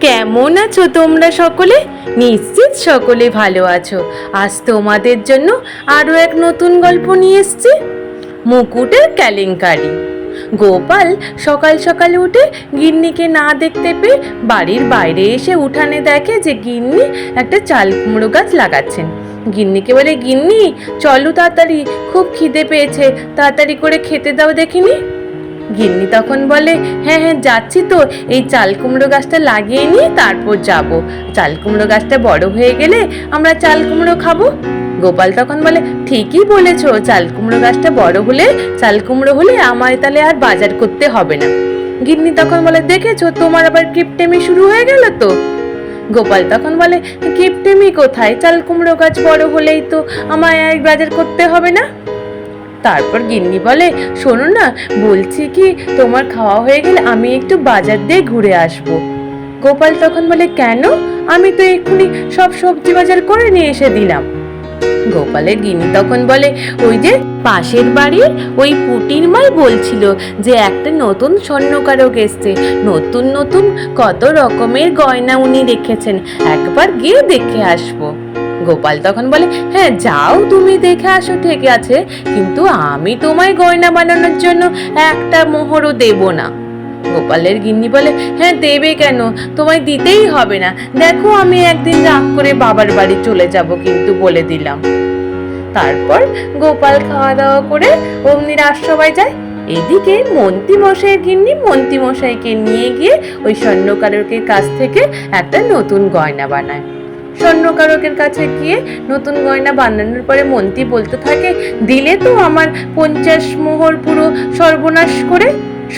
কেমন আছো তোমরা সকলে? নিশ্চিত সকলে ভালো আছো। আজ তোমাদের জন্য আরও এক নতুন গল্প নিয়ে এসছি। মুকুটের কেলেঙ্কারি। গোপাল সকাল সকাল উঠে গিন্নিকে না দেখতে পেয়ে বাড়ির বাইরে এসে উঠানে দেখে যে গিন্নি একটা চাল কুমড়ো গাছ লাগাচ্ছেন। গিন্নিকে বলে, গিন্নি, চলো তাড়াতাড়ি, খুব খিদে পেয়েছে। তাড়াতাড়ি করে খেতে দাও দেখিনি। গিন্নি তখন বলে হ্যাঁ হ্যাঁ যাচ্ছি তো। এই চাল কুমড়ো গাছটা লাগিয়ে নিয়ে তারপর যাব। চাল কুমড়ো গাছটা বড় হয়ে গেলে আমরা চাল কুমড়ো খাব? গোপাল তখন বলে, ঠিকই বলেছ, চাল কুমড়ো গাছটা বড় হলে, চাল কুমড়ো হলে আমার তাহলে আর বাজার করতে হবে না। গিন্নি তখন বলে, দেখেছ, তোমার আবার কিপটেমি শুরু হয়ে গেল তো? গোপাল তখন বলে, কিপটেমি কোথায়? চাল কুমড়ো গাছ বড় হলেই তো আমায় আর বাজার করতে হবে না? তারপর গিন্নি বলে, শোনো না, বলছি কি, তোমার খাওয়া হয়ে গেলে আমি একটু বাজার দিয়ে ঘুরে আসব। গোপাল তখন বলে, কেন? আমি তো এক্ষুনি সব সবজি বাজার করে নিয়ে এসে দিলাম। গোপালের গিন্নি তখন বলে, ওই যে পাশের বাড়ির ওই পুটির মাল বলছিল যে একটা নতুন স্বর্ণকারক এসছে। নতুন নতুন কত রকমের গয়না উনি রেখেছেন। একবার গিয়ে দেখে আসব। গোপাল তখন বলে হ্যাঁ যাও তুমি দেখে আসো, ঠিক আছে। কিন্তু আমি তোমায় গয়না বানানোর জন্য একটা মোহরও দেব না। গোপালের গিন্নি বলে হ্যাঁ দেবে কেন? তোমায় দিতেই হবে না। দেখো, আমি একদিন রাগ করে বাবার বাড়ি চলে যাব কিন্তু বলে দিলাম। তারপর গোপাল খাওয়া দাওয়া করে অমনি রাজসভায় যায়। এদিকে মন্ত্রী মশাইয়ের গিন্নি মন্ত্রী মশাইকে নিয়ে গিয়ে ওই স্বর্ণকারকের কাছ থেকে একটা নতুন গয়না বানায়। স্বর্ণকারকের কাছে গিয়ে নতুন গয়না বানানোর পরে মন্ত্রী বলতে থাকে, দিলে তো আমার পঞ্চাশ মোহর পুরো সর্বনাশ করে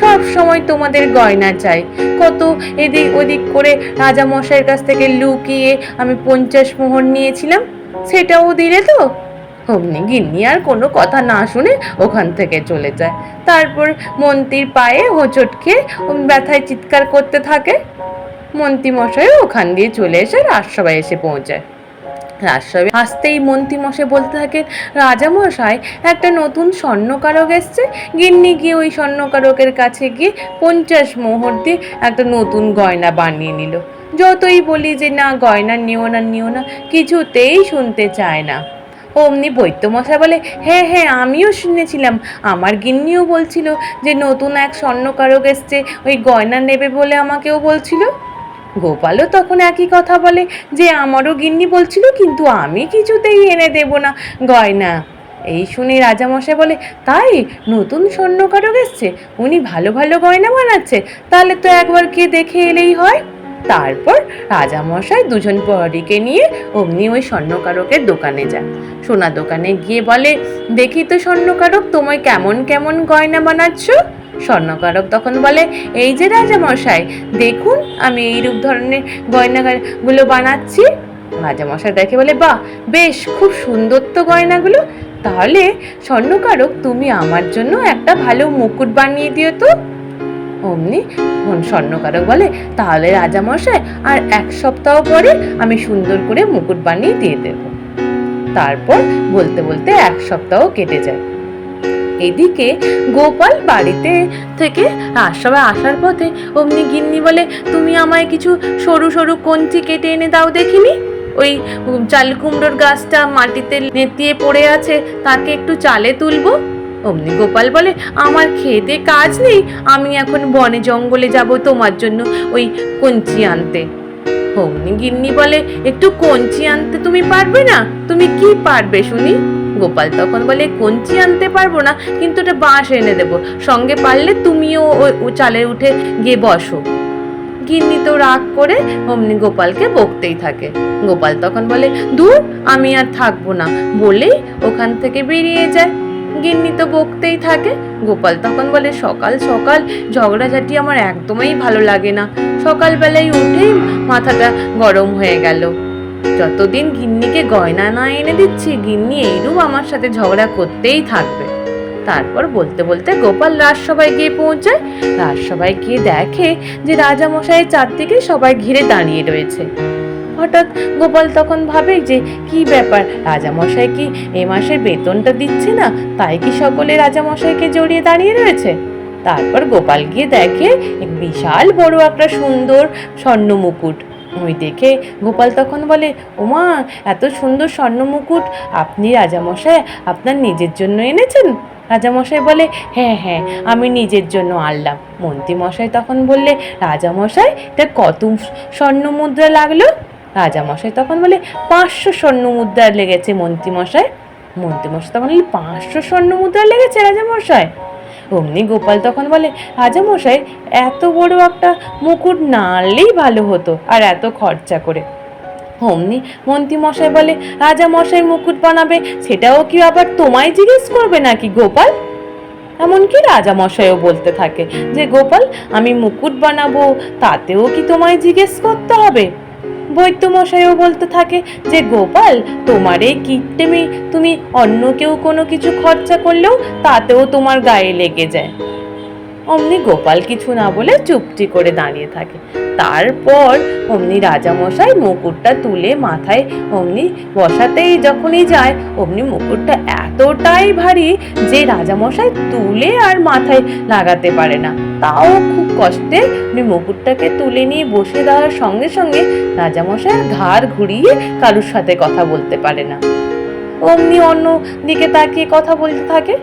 সব সময় তোমাদের গয়না চাই। কত এদিক ওদিক করে রাজা মশাইয়ের কাছ থেকে লুকিয়ে আমি পঞ্চাশ মোহর নিয়েছিলাম, সেটাও দিলে তো? অমনি গিন্নি আর কোনো কথা না শুনে ওখান থেকে চলে যায়। তারপর মন্ত্রীর পায়ে হোঁচট খেয়ে ব্যথায় চিৎকার করতে থাকে। মন্ত্রী মশাই ওখান দিয়ে চলে এসে রাজসভায় এসে পৌঁছায়। রাজসভায় আসতেই মন্ত্রীমশাই বলতে থাকেন রাজামশাই, একটা নতুন স্বর্ণকারক এসছে। গিন্নি গিয়ে ওই স্বর্ণকারকের কাছে গিয়ে পঞ্চাশ মোহর দিয়ে একটা নতুন গয়না বানিয়ে নিল। যতই বলি যে, না, গয়না নিও না নিও না, কিছুতেই শুনতে চায় না। অমনি বৈদ্যমশাই বলে হ্যাঁ হ্যাঁ আমিও শুনেছিলাম। আমার গিন্নিও বলছিল যে, নতুন এক স্বর্ণকারক এসছে, ওই গয়না নেবে বলে আমাকেও বলছিল। গোপালও তখন একই কথা বলে যে আমারও গিন্নি বলছিল, কিন্তু আমি কিছুতেই এনে দেব না গয়না। এই শুনে রাজামশাই বলে, তাই নতুন স্বর্ণকারক এসছে, উনি ভালো ভালো গয়না বানাচ্ছে, তাহলে তো একবার গিয়ে দেখে এলেই হয়। তারপর রাজামশাই দুজন প্রহরীকে নিয়ে অমনি ওই স্বর্ণকারকের দোকানে যায়। সোনা দোকানে গিয়ে বলে, দেখি তো স্বর্ণকারক, তোমায় কেমন কেমন গয়না বানাচ্ছ? স্বর্ণকারক তখন বলে, এই যে রাজামশাই, দেখুন আমি এইরূপ ধরনের গয়নাগুলো বানাচ্ছি। রাজামশাই দেখে বলে, বাহ, বেশ, খুব সুন্দর তো গয়নাগুলো। তাহলে স্বর্ণকারক, তুমি আমার জন্য একটা ভালো মুকুট বানিয়ে দিও তো। অমনি স্বর্ণকারক বলে, তাহলে রাজামশাই, আর এক সপ্তাহ পরে আমি সুন্দর করে মুকুট বানিয়ে দিয়ে দেব। তারপর বলতে বলতে এক সপ্তাহ কেটে যায়। এদিকে গোপাল বাড়িতে থেকে রাজসভায় আসার পথে অমনি গিন্নি বলে, তুমি আমায় কিছু সরু সরু কঞ্চি কেটে এনে দাও দেখিনি? ওই চাল কুমড়োর গাছটা মাটিতে নেতিয়ে পড়ে আছে, তাকে একটু চালে তুলবো? অমনি গোপাল বলে, আমার খেতে কাজ নেই, আমি এখন বনে জঙ্গলে যাব তোমার জন্য ওই কঞ্চি আনতে। অমনি গিন্নি বলে, একটু কঞ্চি আনতে তুমি পারবে না? তুমি কি পারবে শুনি? গোপাল। তখন বলে, কঞ্চি আনতে পারব না, কিন্তু ওটা বাঁশ এনে দেবো। সঙ্গে পারলে তুমিও ও চালে উঠে গিয়ে বসো। গিন্নি তো রাগ করে অমনি গোপালকে বকতেই থাকে। গোপাল তখন বলে, দূর, আমি আর থাকব না। বলেই ওখান থেকে বেরিয়ে যায়। গিন্নি তো বকতেই থাকে। গোপাল তখন বলে, সকাল সকাল, ঝগড়াঝাটি আমার একদমই ভালো লাগে না। সকালবেলায় উঠেই মাথাটা গরম হয়ে গেল। যতদিন গিন্নিকে গয়না না এনে দিচ্ছি, গিন্নি এইরূপ আমার সাথে ঝগড়া করতেই থাকবে। তারপর বলতে বলতে গোপাল রাজসভায় গিয়ে পৌঁছায়। রাজসভায় গিয়ে দেখে যে রাজামশাইয়ের চারদিকে সবাই ঘিরে দাঁড়িয়ে রয়েছে। হঠাৎ গোপাল তখন ভাবে যে, কি ব্যাপার? রাজামশাই কি এ মাসের বেতনটা দিচ্ছে না? তাই কি সকলে রাজামশাইকে জড়িয়ে দাঁড়িয়ে রয়েছে? তারপর গোপাল গিয়ে দেখে, বিশাল বড় একটা সুন্দর স্বর্ণ মুকুট ওই দেখে গোপাল তখন বলে, ওমা, এত সুন্দর স্বর্ণ মুকুট আপনি রাজামশাই, আপনার নিজের জন্য এনেছেন? রাজামশাই বলে হ্যাঁ হ্যাঁ আমি নিজের জন্য আনলাম। মন্ত্রীমশাই তখন বললে, রাজামশাই এটা কত স্বর্ণ মুদ্রা লাগল? রাজামশাই তখন বলে, পাঁচশো স্বর্ণ মুদ্রা লেগেছে মন্ত্রীমশাই। মন্ত্রীমশাই তখন বলে পাঁচশো স্বর্ণ মুদ্রা লেগেছে রাজামশাই? অমনি গোপাল তখন বলে রাজামশাই এত বড় একটা মুকুট না আনলেই ভালো হতো, আর এত খরচা করে। অমনি মন্ত্রীমশাই বলে রাজামশাই মুকুট বানাবে, সেটাও কি আবার তোমায় জিজ্ঞেস করবে নাকি গোপাল? এমনকি রাজামশাইও বলতে থাকে যে, গোপাল, আমি মুকুট বানাবো, তাতেও কি তোমায় জিজ্ঞেস করতে হবে? বৈদ্যমশাইও বলতে থাকে যে, গোপাল, তোমার এই কীর্তেমে তুমি অন্য কেউ কোনো কিছু খরচা করলেও তাতেও তোমার গায়ে লেগে যায়। অমনি গোপাল কিছু না বলে চুপটি করে দাঁড়িয়ে থাকে। তারপর অমনি রাজামশাই মুকুটটা তুলে মাথায় অমনি বসাতেই যখনই যায়, অমনি মুকুটটা এতটাই ভারী যে রাজামশাই তুলে আর মাথায় লাগাতে পারে না। তাও খুব কষ্টে উনি মুকুটটাকে তুলে নিয়ে বসে দেওয়ার সঙ্গে সঙ্গে রাজামশাই ঘাড় ঘুরিয়ে কারুর সাথে কথা বলতে পারে না। অমনি অন্য দিকে তাকিয়ে কথা বলতে থাকে।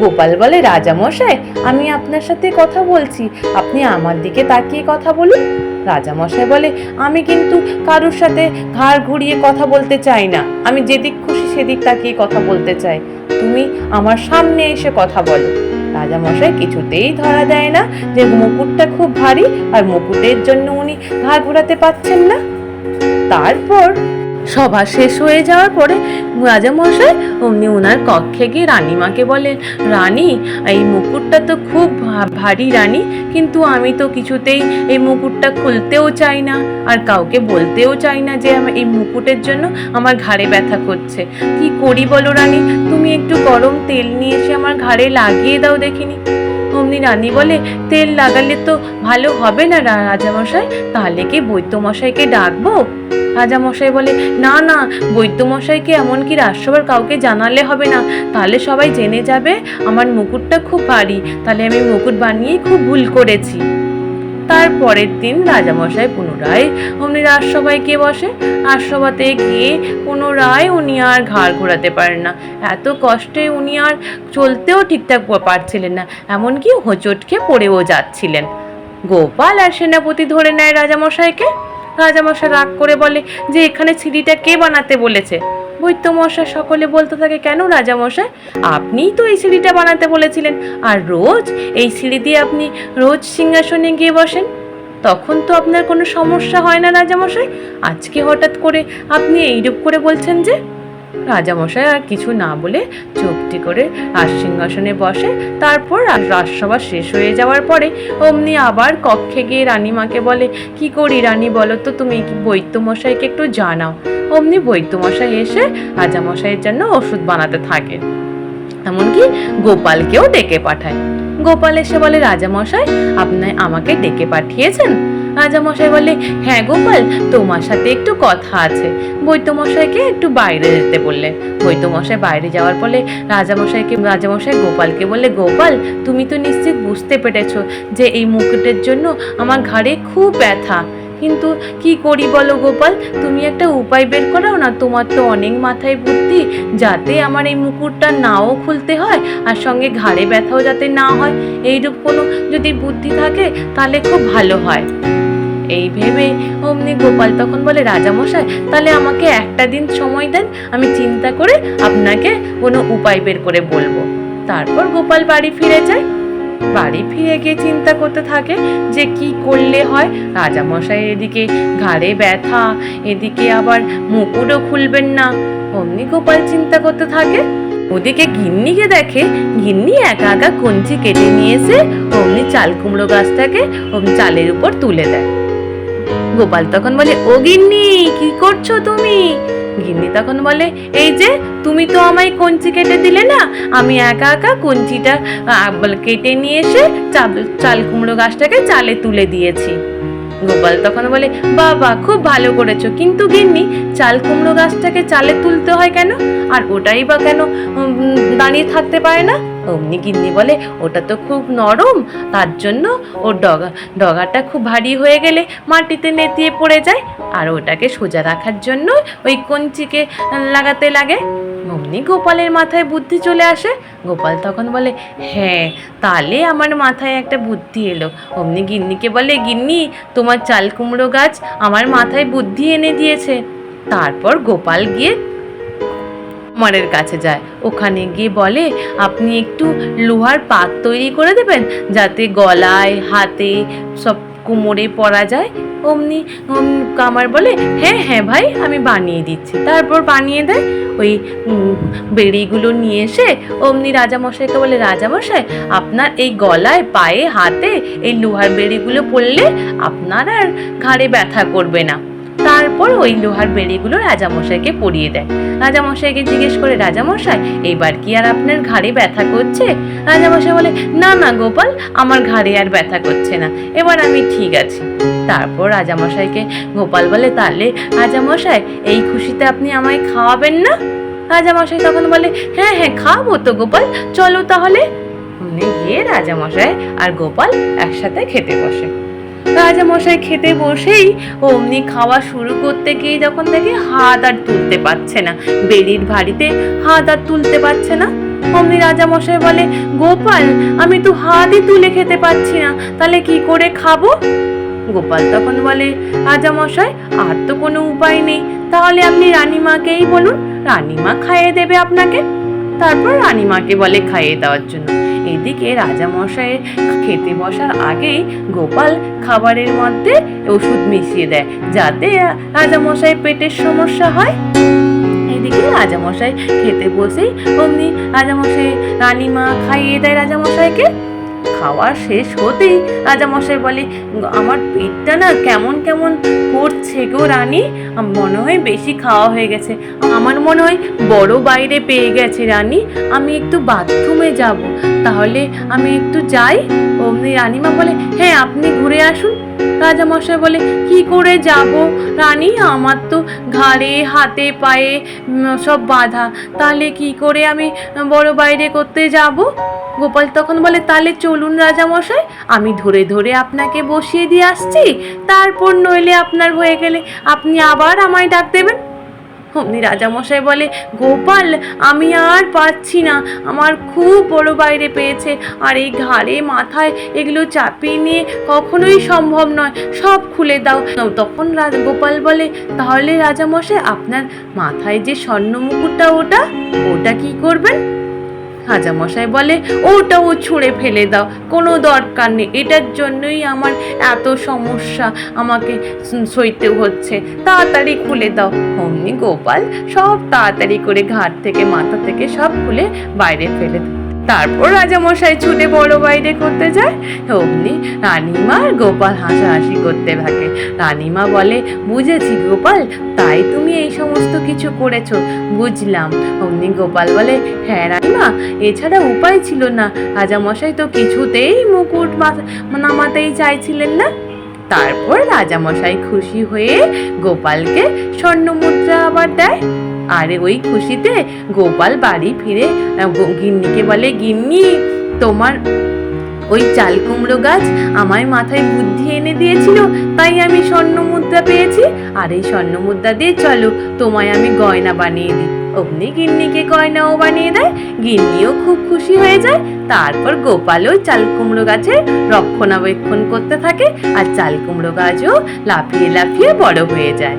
গোপাল বলে, রাজামশাই, আমি আপনার সাথে কথা বলছি। আপনি আমার দিকে তাকিয়ে কথা বলুন। রাজামশাই বলে, আমি কিন্তু কারুর সাথে ঘাড় ঘুরিয়ে কথা বলতে চাই না। আমি যেদিক খুশি সেদিক তাকিয়ে কথা বলতে চাই। তুমি আমার সামনে এসে কথা বলো। রাজামশাই কিছুতেই ধরা দেয় না যে মুকুটটা খুব ভারী আর মুকুটের জন্য উনি ঘাড় ঘোরাতে পারছেন না। তারপর সভা শেষ হয়ে যাওয়ার পরে রাজামশাই অমনি ওনার কক্ষে গিয়ে রানীমাকে বলেন, রানী, এই মুকুটটা তো খুব ভারী রানী, কিন্তু আমি তো কিছুতেই এই মুকুটটা খুলতেও চাই না। আর কাউকে বলতেও চাই না যে আমার এই মুকুটের জন্য আমার ঘাড়ে ব্যথা করছে। কি করি বলো রানী? তুমি একটু গরম তেল নিয়ে এসে আমার ঘাড়ে লাগিয়ে দাও দেখিনি। অমনি রানী বলে, তেল লাগালে তো ভালো হবে না রাজামশাই? তাহলে কি বৈদ্যমশাইকে ডাকবো? রাজামশাই বলে, না না, বৈদ্যমশাইকে এমনকি রাজসভার কাউকে জানালে হবে না। তাহলে সবাই জেনে যাবে আমার মুকুটটা খুব ভারী। তাহলে আমি মুকুট বানিয়েই খুব ভুল করেছি। তার পরের দিন রাজামশাই পুনরায় উনি রাজসভায় গিয়ে বসে। রাজসভাতে গিয়ে পুনরায় উনি আর ঘাড় ঘোরাতে পারেন না। এত কষ্টে উনি আর চলতেও ঠিকঠাক পারছিলেন না। এমনকি হোঁচট খেয়ে পড়েও যাচ্ছিলেন। গোপাল আর সেনাপতি ধরে নেয় রাজামশাইকে। রাজামশাই রাগ করে বলে যে এখানে সিঁড়িটা কে বানাতে বলেছে? বৈদ্যমশাই সকলে বলতে থাকে, কেন রাজামশাই? আপনিই তো এই সিঁড়িটা বানাতে বলেছিলেন। আর রোজ এই সিঁড়ি দিয়ে আপনি রোজ সিংহাসনে গিয়ে বসেন? তখন তো আপনার কোনো সমস্যা হয় না রাজামশাই। আজকে হঠাৎ করে আপনি এইরূপ করে বলছেন যে রাজামশাই আর কিছু না বলে চুপটি করে রাজসিংহাসনে বসে। তারপর রাজসভা শেষ হয়ে যাওয়ার পরে অমনি আবার কক্ষে গিয়ে রানীমাকে বলে, কি করি রানী বলো তো, তুমি বৈদ্যমশাইকে একটু জানাও? অমনি বৈদ্যমশাই এসে রাজামশাইয়ের জন্য ওষুধ বানাতে থাকে। এমনকি গোপালকেও ডেকে পাঠায়। গোপাল এসে বলে, রাজামশাই, আপনি আমাকে ডেকে পাঠিয়েছেন? রাজামশাই বলে হ্যাঁ গোপাল, তোমার সাথে একটু কথা আছে। বৈদ্যমশাইকে একটু বাইরে যেতে বললে বৈদ্যমশাই বাইরে যাওয়ার ফলে রাজামশাইকে, রাজামশাই গোপালকে বললে, গোপাল, তুমি তো নিশ্চিত বুঝতে পেরেছ যে এই মুকুটের জন্য আমার ঘাড়ে খুব ব্যথা। কিন্তু কি করি বলো গোপাল, তুমি একটা উপায় বের করাও না। তোমার তো অনেক মাথায় বুদ্ধি। যাতে আমার এই মুকুটটা নাও খুলতে হয় আর সঙ্গে ঘাড়ে ব্যথাও যাতে না হয়, এইরূপ কোনো যদি বুদ্ধি থাকে, তাহলে খুব ভালো হয়। এই ভেবে অমনি গোপাল তখন বলে রাজামশাই তাহলে আমাকে একটা দিন সময় দেন, আমি চিন্তা করে আপনাকে কোনো উপায় বের করে বলব। তারপর গোপাল বাড়ি ফিরে যায়। বাড়ি ফিরে গিয়ে চিন্তা করতে থাকে যে কি করলে হয়। রাজামশাই এদিকে ঘাড়ে ব্যথা, এদিকে আবার মুকুটও খুলবেন না। অমনি গোপাল চিন্তা করতে থাকে, ওদিকে গিন্নিকে দেখে, গিন্নি একা একা কঞ্চি কেটে নিয়ে এসে অমনি চাল কুমড়ো গাছটাকে চালের উপর তুলে দেয়। গোপাল তখন বলে, ও গিন্নি, কি করছ তুমি? গিন্নি তখন বলে, এই যে, তুমি তো আমায় কঞ্চি কেটে দিলে না, আমি একা একা কঞ্চিটা কেটে নিয়ে এসে চাল কুমড়ো গাছটাকে চালে তুলে দিয়েছি। গোপাল তখন বলে, বাবা, খুব ভালো করেছ। কিন্তু গিন্নি, চাল কুমড়ো গাছটাকে চালে তুলতে হয় কেন? আর ওটাই বা কেন দাঁড়িয়ে থাকতে পারে না? অমনি গিন্নি বলে, ওটা তো খুব নরম, তার জন্য ওর ডগা, ডগাটা খুব ভারী হয়ে গেলে মাটিতে নেতিয়ে পড়ে যায়। আর ওটাকে সোজা রাখার জন্য ওই কঞ্চিকে লাগাতে লাগে। অমনি গোপালের মাথায় বুদ্ধি চলে আসে। গোপাল তখন বলে হ্যাঁ তাহলে আমার মাথায় একটা বুদ্ধি এলো। অমনি গিন্নিকে বলে, গিন্নি, তোমার চাল কুমড়ো গাছ আমার মাথায় বুদ্ধি এনে দিয়েছে। তারপর গোপাল গিয়ে কুমারের কাছে যায়। ওখানে গিয়ে বলে, আপনি একটু লোহার পাত তৈরি করে দেবেন? যাতে গলায়, হাতে সব কোমরে পরা যায়? অমনি কামার বলে হ্যাঁ হ্যাঁ ভাই, আমি বানিয়ে দিচ্ছি। তারপর বানিয়ে দেয়। ওই বেড়িগুলো নিয়ে এসে অমনি রাজামশাইকে বলে, রাজামশাই, আপনার এই গলায়, পায়ে, হাতে এই লোহার বেড়িগুলো পরলে আপনার আর ঘাড়ে ব্যথা করবে না। তারপর ওই লোহার বেড়িগুলো রাজামশাইকে পরিয়ে দেয়। রাজামশাইকে জিজ্ঞেস করে, রাজামশাই, এবার কি আর আপনার ঘাড়ে ব্যথা করছে? রাজামশাই বলে, না না, গোপাল, আমার ঘাড়ে আর ব্যথা করছে না। এবার আমি ঠিক আছি। তারপর রাজামশাইকে গোপাল বলে, তাহলে রাজামশাই, এই খুশিতে আপনি আমায় খাওয়াবেন না? রাজামশাই তখন বলে হ্যাঁ হ্যাঁ খাব তো, গোপাল, চলো তাহলে। গিয়ে রাজামশাই আর গোপাল একসাথে খেতে বসে। রাজামশাই খেতে বসেই অমনি খাওয়া শুরু করতে গিয়ে যখন দেখে হাত আর তুলতে পারছে না বেড়ির ভারিতে হাত আর তুলতে পারছে না। অমনি রাজামশাই বলে, গোপাল, আমি তো হাতই তুলে খেতে পারছি না, তাহলে কি করে খাব? গোপাল তখন বলে, রাজামশাই, আর তো কোনো উপায় নেই, তাহলে আপনি রানীমাকেই বলুন, রানীমা খাইয়ে দেবে আপনাকে? তারপর রানীমাকে বলে খাইয়ে দেওয়ার জন্য। এদিকে রাজামশাইয়ের খেতে বসার আগেই গোপাল খাবারের মধ্যে ওষুধ মিশিয়ে দেয়, যাতে রাজামশাই পেটের সমস্যা হয়। এদিকে রাজামশাই খেতে বসেই অমনি রাজামশাই রানীমা খাইয়ে দেয় রাজামশাইকে। খাওয়া শেষ হতেই রাজামশাই বলে, আমার পেটটা না কেমন কেমন করছে গো রানী? মনে হয় বেশি খাওয়া হয়ে গেছে। আমার মনে হয় বড় বাইরে পেয়ে গেছে রানী। আমি একটু বাথরুমে যাব। তাহলে আমি একটু যাই? অমনি রানীমা বলে হ্যাঁ আপনি ঘুরে আসুন। রাজামশাই বলে, কি করে যাব? রানী, আমার তো ঘাড়ে, হাতে, পায়ে সব বাধা। তাহলে কি করে আমি বড় বাইরে করতে যাব? গোপাল তখন বলে, তাহলে চলুন রাজামশাই, আমি ধরে ধরে আপনাকে বসিয়ে দিয়ে আসছি। তারপর নইলে আপনার হয়ে গেলে আপনি আবার আমায় ডাক দেবেন। অমনি রাজামশাই বলে, গোপাল, আমি আর পাচ্ছি না। আমার খুব বড় বাইরে পেয়েছে। আর এই ঘাড়ে, মাথায় এগুলো চাপিয়ে নিয়ে কখনোই সম্ভব নয়। সব খুলে দাও। তখন গোপাল বলে, তাহলে রাজামশাই, আপনার মাথায় যে স্বর্ণ মুকুটটা ওটা? ওটা কি করবেন? রাজামশাই বলে, ওটাও ছুঁড়ে ফেলে দাও, কোনো দরকার নেই। এটার জন্যই আমার এত সমস্যা, আমাকে সইতে হচ্ছে। তাড়াতাড়ি খুলে দাও। অমনি গোপাল সব তাড়াতাড়ি করে ঘাট থেকে, মাথা থেকে সব খুলে বাইরে ফেলে তারপর রাজামশাই ছুটে বড় বাইরে করতে যায়। অমনি রানিমা আর গোপাল হাসাহাসি করতে থাকে। রানিমা বলে, বুঝেছি গোপাল, তাই তুমি এই সমস্ত কিছু করেছ। বুঝলাম। অমনি গোপাল বলে হ্যাঁ রানিমা, এছাড়া উপায় ছিল না। রাজামশাই তো কিছুতেই মুকুট নামাতেই চাইছিলেন না। তারপর রাজামশাই খুশি হয়ে গোপালকে স্বর্ণ মুদ্রা আবার দেয়। আর ওই খুশিতে গোপাল বাড়ি ফিরে গিন্নিকে বলে, গিন্নি, তোমার ওই চাল কুমড়ো গাছ আমার মাথায় বুদ্ধি এনে দিয়েছিল, তাই আমি স্বর্ণ মুদ্রা পেয়েছি। আর এই স্বর্ণ মুদ্রা দিয়ে চলো, তোমায় আমি গয়না বানিয়ে দিই। অমনি গিন্নিকে গয়নাও বানিয়ে দেয়, গিন্নিও খুব খুশি হয়ে যায়। তারপর গোপালও চাল কুমড়ো গাছের রক্ষণাবেক্ষণ করতে থাকে, আর চাল কুমড়ো গাছও লাফিয়ে লাফিয়ে বড় হয়ে যায়।